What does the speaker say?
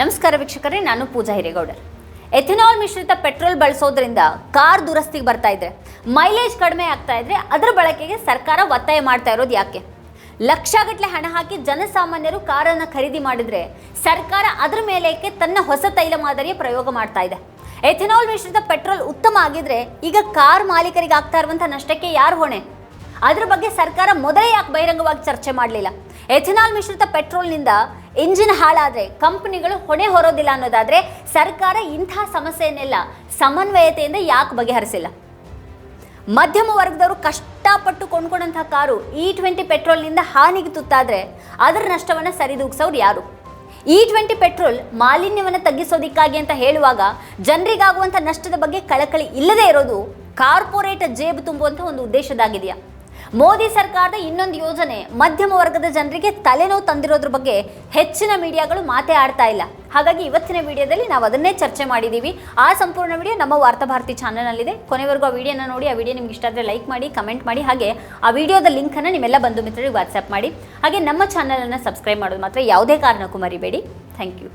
ನಮಸ್ಕಾರ ವೀಕ್ಷಕರೇ, ನಾನು ಪೂಜಾ ಹಿರೇಗೌಡರ್. ಎಥೆನಾಲ್ ಮಿಶ್ರಿತ ಪೆಟ್ರೋಲ್ ಬಳಸೋದ್ರಿಂದ ಕಾರ್ ದುರಸ್ತಿಗೆ ಬರ್ತಾ ಇದ್ರೆ, ಮೈಲೇಜ್ ಕಡಿಮೆ ಆಗ್ತಾ ಇದ್ರೆ ಅದರ ಬಳಕೆಗೆ ಸರ್ಕಾರ ಒತ್ತಾಯ ಮಾಡ್ತಾ ಇರೋದು ಯಾಕೆ? ಲಕ್ಷಗಟ್ಟಲೆ ಹಣ ಹಾಕಿ ಜನಸಾಮಾನ್ಯರು ಕಾರನ್ನು ಖರೀದಿ ಮಾಡಿದ್ರೆ ಸರ್ಕಾರ ಅದರ ಮೇಲೆಕ್ಕೆ ತನ್ನ ಹೊಸ ತೈಲ ಮಾದರಿಯ ಪ್ರಯೋಗ ಮಾಡ್ತಾ ಇದೆ. ಎಥೆನಾಲ್ ಮಿಶ್ರಿತ ಪೆಟ್ರೋಲ್ ಉತ್ತಮ ಆಗಿದ್ರೆ ಈಗ ಕಾರ್ ಮಾಲೀಕರಿಗೆ ಆಗ್ತಾ ಇರುವಂಥ ನಷ್ಟಕ್ಕೆ ಯಾರು ಹೊಣೆ? ಅದ್ರ ಬಗ್ಗೆ ಸರ್ಕಾರ ಮೊದಲೇ ಯಾಕೆ ಬಹಿರಂಗವಾಗಿ ಚರ್ಚೆ ಮಾಡಲಿಲ್ಲ? ಎಥೆನಾಲ್ ಮಿಶ್ರಿತ ಪೆಟ್ರೋಲ್ನಿಂದ ಇಂಜಿನ್ ಹಾಳಾದ್ರೆ ಕಂಪನಿಗಳು ಹೊಣೆ ಹೊರೋದಿಲ್ಲ ಅನ್ನೋದಾದ್ರೆ ಸರ್ಕಾರ ಇಂಥ ಸಮಸ್ಯೆಯನ್ನೆಲ್ಲ ಸಮನ್ವಯತೆಯಿಂದ ಯಾಕೆ ಬಗೆಹರಿಸಿಲ್ಲ? ಮಧ್ಯಮ ವರ್ಗದವರು ಕಷ್ಟಪಟ್ಟು ಕೊಂಡ್ಕೊಂಡಂತಹ ಕಾರು ಇ ಟ್ವೆಂಟಿ ಪೆಟ್ರೋಲ್ನಿಂದ ಹಾನಿಗೆ ತುತ್ತಾದ್ರೆ ಅದರ ನಷ್ಟವನ್ನು ಸರಿದೂಗಿಸೋರು ಯಾರು? ಇ ಟ್ವೆಂಟಿ ಪೆಟ್ರೋಲ್ ಮಾಲಿನ್ಯವನ್ನು ತಗ್ಗಿಸೋದಿಕ್ಕಾಗಿ ಅಂತ ಹೇಳುವಾಗ ಜನರಿಗಾಗುವಂಥ ನಷ್ಟದ ಬಗ್ಗೆ ಕಳಕಳಿ ಇಲ್ಲದೆ ಇರೋದು ಕಾರ್ಪೊರೇಟ್ ಜೇಬು ತುಂಬುವಂಥ ಒಂದು ಉದ್ದೇಶದಾಗಿದೆಯಾ ಮೋದಿ ಸರ್ಕಾರದ ಇನ್ನೊಂದು ಯೋಜನೆ, ಮಧ್ಯಮ ವರ್ಗದ ಜನರಿಗೆ ತಲೆನೋವು ತಂದಿರೋದ್ರ ಬಗ್ಗೆ ಹೆಚ್ಚಿನ ಮೀಡಿಯಾಗಳು ಮಾತೇ ಆಡ್ತಾ ಇಲ್ಲ. ಹಾಗಾಗಿ ಇವತ್ತಿನ ವಿಡಿಯೋದಲ್ಲಿ ನಾವು ಅದನ್ನೇ ಚರ್ಚೆ ಮಾಡಿದ್ದೀವಿ ಆ ಸಂಪೂರ್ಣ ವಿಡಿಯೋ ನಮ್ಮ ವಾರ್ತಾಭಾರತಿ ಚಾನಲ್ನಲ್ಲಿದೆ. ಕೊನೆವರೆಗೂ ಆ ವಿಡಿಯೋನ ನೋಡಿ, ಆ ವಿಡಿಯೋ ನಿಮ್ಗೆ ಇಷ್ಟ ಆದರೆ ಲೈಕ್ ಮಾಡಿ, ಕಮೆಂಟ್ ಮಾಡಿ, ಹಾಗೆ ಆ ವಿಡಿಯೋದ ಲಿಂಕನ್ನು ನಿಮ್ಮೆಲ್ಲ ಬಂಧು ಮಿತ್ರರಿಗೆ ವಾಟ್ಸಪ್ ಮಾಡಿ. ಹಾಗೆ ನಮ್ಮ ಚಾನಲನ್ನು ಸಬ್ಸ್ಕ್ರೈಬ್ ಮಾಡೋದು ಮಾತ್ರ ಯಾವುದೇ ಕಾರಣಕ್ಕೂ ಮರಿಬೇಡಿ. Thank you.